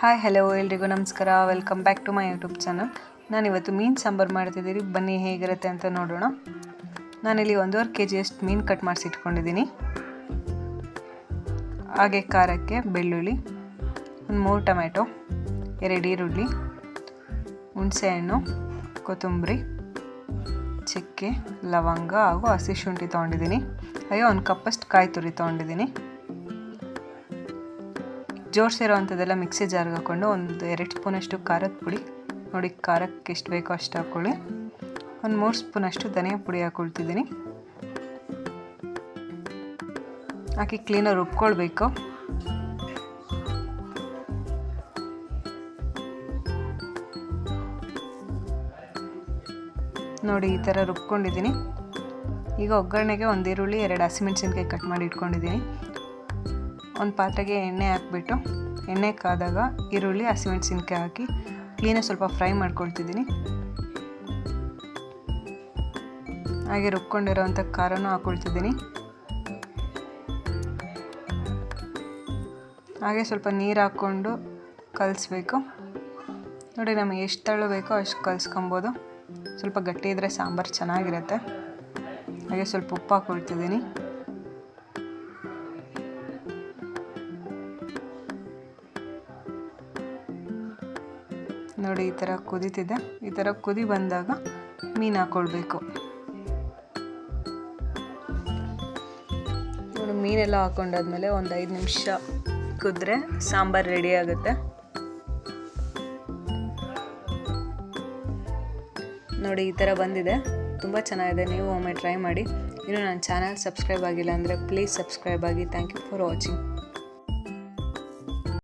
Hi hello ಎಲ್ರಿಗೂ ನಮಸ್ಕಾರ. Welcome back to my YouTube channel ನಾನಿವತ್ತು ಮೀನು ಸಾಂಬಾರು ಮಾಡ್ತಿದ್ದೀರಿ. ಬನ್ನಿ ಹೇಗಿರುತ್ತೆ ಅಂತ ನೋಡೋಣ. ನಾನಿಲ್ಲಿ ಒಂದೂವರೆ ಕೆ ಜಿಯಷ್ಟು ಮೀನು ಕಟ್ ಮಾಡಿಸಿ ಇಟ್ಕೊಂಡಿದ್ದೀನಿ. ಹಾಗೆ ಖಾರಕ್ಕೆ ಬೆಳ್ಳುಳ್ಳಿ, ಒಂದು ಮೂರು ಟೊಮೆಟೊ, ಎರಡು ಈರುಳ್ಳಿ ಹುಣಸೆಹಣ್ಣು ಕೊತ್ತಂಬರಿ, ಚಕ್ಕೆ, ಲವಂಗ ಹಾಗೂ ಹಸಿ ಶುಂಠಿ ತೊಗೊಂಡಿದ್ದೀನಿ. ಅಯ್ಯೋ, ಒಂದು ಕಪ್ಪಷ್ಟು ಕಾಯಿ ತುರಿ ತೊಗೊಂಡಿದ್ದೀನಿ. ಜೋಡಿಸಿರೋ ಅಂಥದ್ದೆಲ್ಲ ಮಿಕ್ಸಿ ಜಾರ್ಗೆ ಹಾಕ್ಕೊಂಡು ಒಂದು ಎರಡು ಸ್ಪೂನಷ್ಟು ಖಾರದ ಪುಡಿ. ನೋಡಿ, ಖಾರಕ್ಕೆ ಎಷ್ಟು ಬೇಕೋ ಅಷ್ಟು ಹಾಕ್ಕೊಳ್ಳಿ. ಒಂದು ಮೂರು ಸ್ಪೂನಷ್ಟು ಧನಿಯಾ ಪುಡಿ ಹಾಕ್ಕೊಳ್ತಿದ್ದೀನಿ. ಹಾಕಿ ಕ್ಲೀನಾಗಿ ರುಬ್ಕೊಳ್ಬೇಕು. ನೋಡಿ, ಈ ಥರ ರುಬ್ಕೊಂಡಿದ್ದೀನಿ. ಈಗ ಒಗ್ಗರಣೆಗೆ ಒಂದು ಈರುಳ್ಳಿ, ಎರಡು ಹಸಿಮೆಣಸಿನ್ಕಾಯಿ ಕಟ್ ಮಾಡಿ ಇಟ್ಕೊಂಡಿದ್ದೀನಿ. ಒಂದು ಪಾತ್ರೆಗೆ ಎಣ್ಣೆ ಹಾಕ್ಬಿಟ್ಟು ಎಣ್ಣೆ ಕಾದಾಗ ಈರುಳ್ಳಿ ಹಸಿಮೆಣಸಿನ್ಕಾಯಿ ಹಾಕಿ ಕ್ಲೀನಾಗಿ ಸ್ವಲ್ಪ ಫ್ರೈ ಮಾಡ್ಕೊಳ್ತಿದ್ದೀನಿ. ಹಾಗೆ ರುಬ್ಕೊಂಡಿರೋವಂಥ ಖಾರನೂ ಹಾಕ್ಕೊಳ್ತಿದ್ದೀನಿ ಹಾಗೆ ಸ್ವಲ್ಪ ನೀರು ಹಾಕ್ಕೊಂಡು ಕಲಿಸ್ಬೇಕು. ನೋಡಿ ನಮಗೆ ಎಷ್ಟು ತಳ್ಳು ಬೇಕೋ ಅಷ್ಟು ಕಲಿಸ್ಕೊಬೋದು. ಸ್ವಲ್ಪ ಗಟ್ಟಿ ಇದ್ದರೆ ಸಾಂಬಾರು ಚೆನ್ನಾಗಿರುತ್ತೆ. ಹಾಗೆ ಸ್ವಲ್ಪ ಉಪ್ಪು ಹಾಕ್ಕೊಳ್ತಿದ್ದೀನಿ ನೋಡಿ, ಈ ಥರ ಕುದೀತಿದೆ. ಈ ಥರ ಕುದಿ ಬಂದಾಗ ಮೀನು ಹಾಕ್ಕೊಳ್ಬೇಕು ನೋಡಿ, ಮೀನೆಲ್ಲ ಹಾಕ್ಕೊಂಡಾದ್ಮೇಲೆ ಒಂದು ಐದು ನಿಮಿಷ ಕುದ್ರೆ ಸಾಂಬಾರು ರೆಡಿ ಆಗುತ್ತೆ. ನೋಡಿ, ಈ ಥರ ಬಂದಿದೆ. ತುಂಬ ಚೆನ್ನಾಗಿದೆ. ನೀವು ಒಮ್ಮೆ ಟ್ರೈ ಮಾಡಿ. ಇನ್ನು ನನ್ನ ಚಾನಲ್ ಸಬ್ಸ್ಕ್ರೈಬ್ ಆಗಿಲ್ಲ ಅಂದರೆ ಪ್ಲೀಸ್ ಸಬ್ಸ್ಕ್ರೈಬ್ ಆಗಿ. Thank you for watching